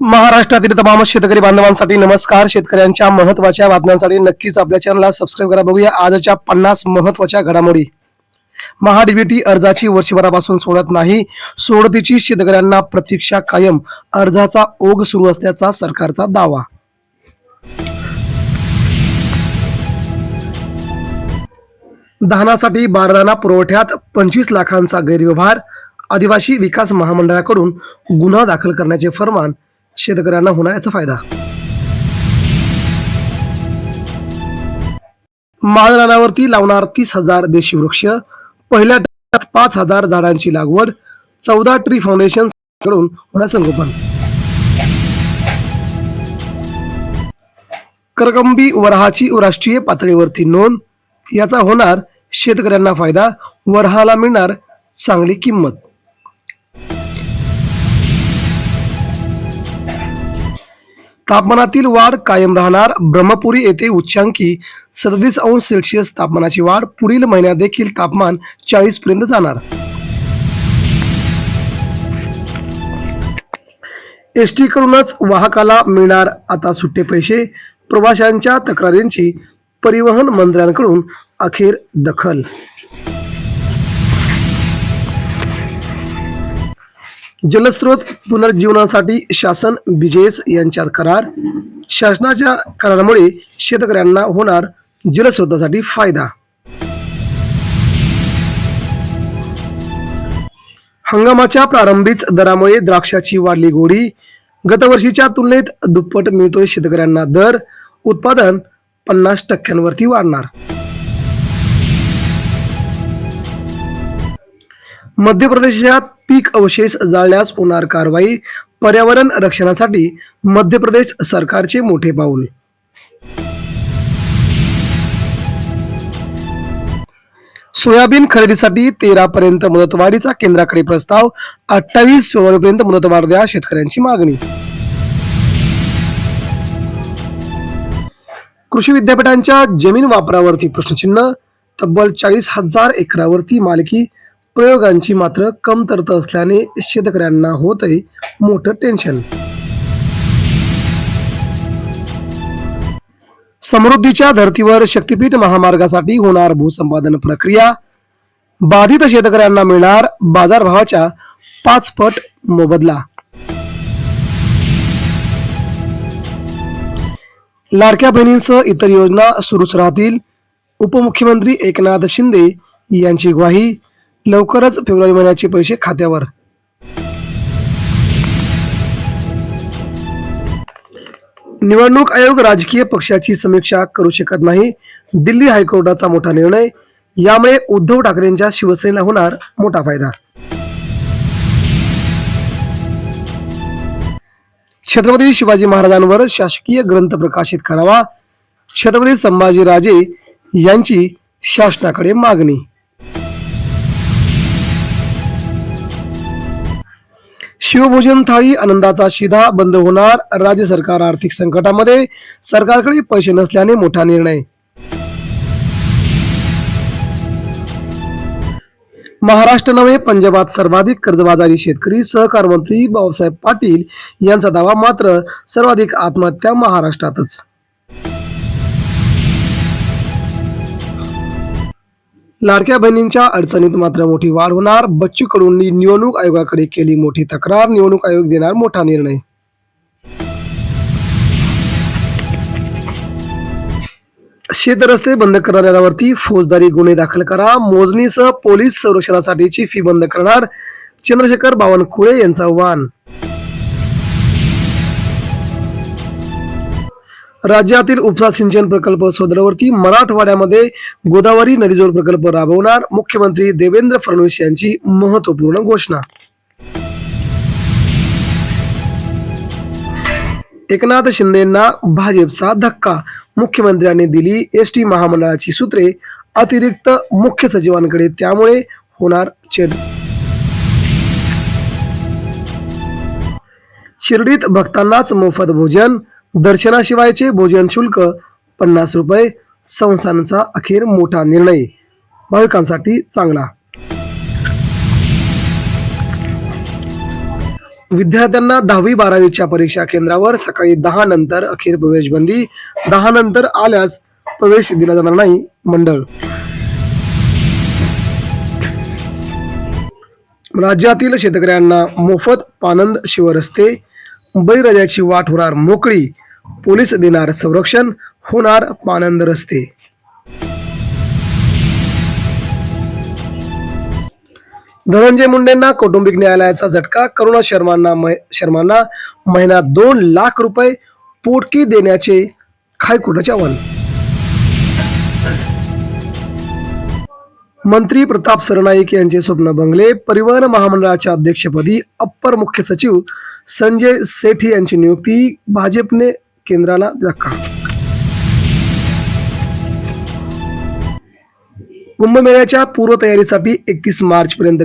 महाराष्ट्रातील तमाम शेतकरी बांधवांसाठी नमस्कार. शेतकऱ्यांच्या महत्त्वाच्या बातम्यांसाठी नक्कीच आपल्या चॅनलला सबस्क्राईब करा. बघूया आजच्या पन्नास महत्त्वाच्या घडामोडी. महाडीबीटी अर्जाची वर्षभरापासून सोडत नाही. सोडतीची शेतकऱ्यांना प्रतीक्षा कायम. अर्जाचा ओघ सुरू असल्याचा सरकारचा दावा. धानासाठी बारदाना पुरवठ्यात पंचवीस लाखांचा गैरव्यवहार. आदिवासी विकास महामंडळाकडून गुन्हा दाखल करण्याचे फरमान. शेतकऱ्यांना होणार याचा फायदा. माळरानावरती लावणार तीस हजार देशी वृक्ष पहिल्या टप्प्यात पाच हजार झाडांची लागवड चौदा ट्री फाउंडेशनकडून होणार संगोपन करकंबी वरहाची राष्ट्रीय पातळीवरती नोंद याचा होणार शेतकऱ्यांना फायदा वरहाला मिळणार चांगली किंमत. तापमानातील वाढ कायम राहणार. ब्रह्मपुरी येथे उच्चांकी सदतीस अंश सेल्सिअस तापमानाची वाढ. पुढील महिन्यात देखील तापमान चाळीस पर्यंत जाणार. एस टीकडूनच वाहकाला मिळणार आता सुट्टे पैसे. प्रवाशांच्या तक्रारींची परिवहन मंत्र्यांकडून अखेर दखल. जलस्रोत पुनर्जीवनासाठी शासन बीजेएस यांच्यात करार. शासनाच्या करारामुळे शेतकऱ्यांना होणार जलस्रोतासाठी फायदा. हंगामाच्या प्रारंभीच दरामुळे द्राक्षाची वाढली गोडी. गतवर्षीच्या तुलनेत दुप्पट मिळतोय शेतकऱ्यांना दर. उत्पादन पन्नास टक्क्यांवरती वाढणार. मध्य प्रदेशात पीक अवशेष जाळण्यास होणार कारवाई पर्यावरण रक्षणासाठी मध्य प्रदेश सरकारचे मोठे पाऊल. सोयाबीन खरेदीसाठी तेरा पर्यंत मुदतवाढीचा केंद्राकडे प्रस्ताव अठ्ठावीस फेब्रुवारीपर्यंत मुदतवाढ द्या शेतकऱ्यांची मागणी. कृषी विद्यापीठांच्या जमीन वापरावरती प्रश्नचिन्ह तब्बल चाळीस हजार एकरावरती मालकी प्रयोगांची मात्र कमतरता असल्याने शेतकऱ्यांना होत आहे मोठं टेन्शन समृद्धीच्या धर्तीवर शक्तीपीठ महामार्गासाठी होणार भूसंपादन प्रक्रिया. बाधित शेतकऱ्यांना मिळणार बाजारभावाच्या पाच पट मोबदला. लाडक्या बहिणींसह इतर योजना सुरूच राहतील. उपमुख्यमंत्री एकनाथ शिंदे यांची ग्वाही. लवकरच फेब्रुवारी महिन्याचे पैसे खात्यावर. निवडणूक आयोग राजकीय पक्षाची समीक्षा करू शकत नाही. दिल्ली हायकोर्टाचा मोठा निर्णय यामुळे उद्धव ठाकरेंच्या शिवसेनेला होणार मोठा फायदा. छत्रपती शिवाजी महाराजांवर शासकीय ग्रंथ प्रकाशित करावा. छत्रपती संभाजीराजे यांची शासनाकडे मागणी. शिवभोजन थाळी आनंदाचा शिधा बंद होणार. राज्य सरकार आर्थिक संकटामध्ये. सरकारकडे पैसे नसल्याने मोठा निर्णय. महाराष्ट्र नव्हे पंजाबात सर्वाधिक कर्जबाजारी शेतकरी सहकार मंत्री बाबासाहेब पाटील यांचा दावा मात्र सर्वाधिक आत्महत्या महाराष्ट्रातच. लाडक्या बहिणींच्या अडचणीत मात्र मोठी वाढ होणार. बच्चू कडूंनी निवडणूक आयोगाकडे केली मोठी तक्रार. निवडणूक आयोग देणार मोठा निर्णय. शेतरस्ते बंद करणाऱ्यांवरती फौजदारी गुन्हे दाखल करा. मोजणीसह पोलीस संरक्षणासाठीची फी बंद करणार. चंद्रशेखर बावनकुळे यांचं आव्हान. राज्यातील उपसा सिंचन प्रकल्प सदरावरती मराठवाड्यामध्ये गोदावरी नदीजोड प्रकल्प राबवणार मुख्यमंत्री देवेंद्र फडणवीस यांची महत्त्वपूर्ण घोषणा. एकनाथ शिंदेंना भाजपचा धक्का. मुख्यमंत्र्यांनी दिली एस टी महामंडळाची सूत्रे. अतिरिक्त मुख्य सचिवांकडे त्यामुळे होणार छेद शिर्डीत भक्तांनाच मोफत भोजन. दर्शनाशिवायचे भोजन शुल्क पन्नास रुपये. संस्थांचा अखेर मोठा निर्णय. भाविकांसाठी चांगला. विद्यार्थ्यांना दहावी बारावीच्या परीक्षा केंद्रावर सकाळी दहा नंतर अखेर प्रवेश बंदी दहा नंतर आल्यास प्रवेश दिला जाणार नाही मंडळ. राज्यातील शेतकऱ्यांना मोफत पानंद शिवरस्ते बळीराजाची वाट होणार मोकळी. पोलीस देणार संरक्षण होणार पानंद रस्ते. धनंजय मुंडेंना कौटुंबिक न्यायालयाचा झटका करुणा शर्मांना मै- शर्मांना महिना दोन लाख रुपये पोटकी देण्याचे हायकोर्टाचे आव्हान. मंत्री प्रताप सरनाईक यांचे स्वप्न बंगले. परिवहन महामंडळाच्या अध्यक्षपदी अप्पर मुख्य सचिव संजय सेठी यांची नियुक्ती. भाजपने केंद्राला धक्का. कुंभमेळ्याच्या पूर्वतयारीसाठी एकतीस मार्च पर्यंत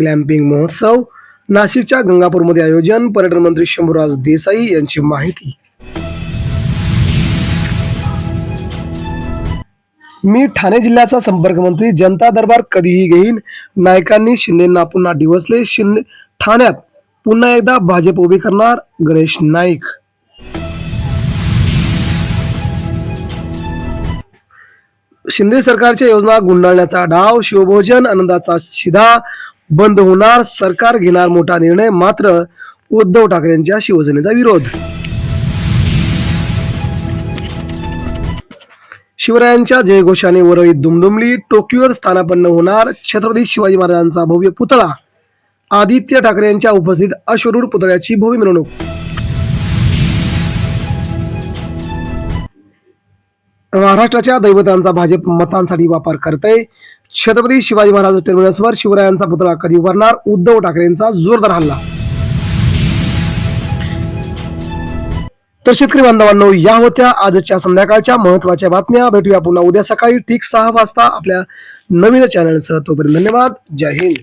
ग्लॅम्पिंग महोत्सव नाशिकच्या गंगापूरमध्ये आयोजन पर्यटन मंत्री शंभूराज देसाई यांची माहिती. मी ठाणे जिल्ह्याचा संपर्क मंत्री जनता दरबार कधीही घेईन. नायकांनी शिंदेना पुन्हा डिवसले शिंदे ठाण्यात पुन्हा एकदा भाजप उभी करणार गणेश नाईक. शिंदे सरकारच्या योजना गुंडाळण्याचा डाव शिवभोजन आनंदाचा शिधा बंद होणार सरकार घेणार मोठा निर्णय मात्र उद्धव ठाकरेंच्या शिवसेनेचा विरोध. शिवरायांच्या जयघोषाने वरळीत दुमदुमली टोकियोवर स्थानापन्न होणार छत्रपती शिवाजी महाराजांचा भव्य पुतळा. आदित्य ठाकरे यांच्या उपस्थित अश्वरूढ पुतळ्याची भव्य मिरवणूक. महाराष्ट्राच्या दैवतांचा भाजप मतांसाठी वापर करते छत्रपती शिवाजी महाराज टर्मिनसवर शिवरायांचा पुतळा कधी उभारणार? उद्धव ठाकरेंचा जोरदार हल्ला. तर शेतकरी बांधवांनो या होत्या आजच्या संध्याकाळच्या महत्त्वाच्या बातम्या. भेटूया पुन्हा उद्या सकाळी ठीक सहा वाजता आपल्या नवीन चॅनलसह तोपर्यंत धन्यवाद. जय हिंद.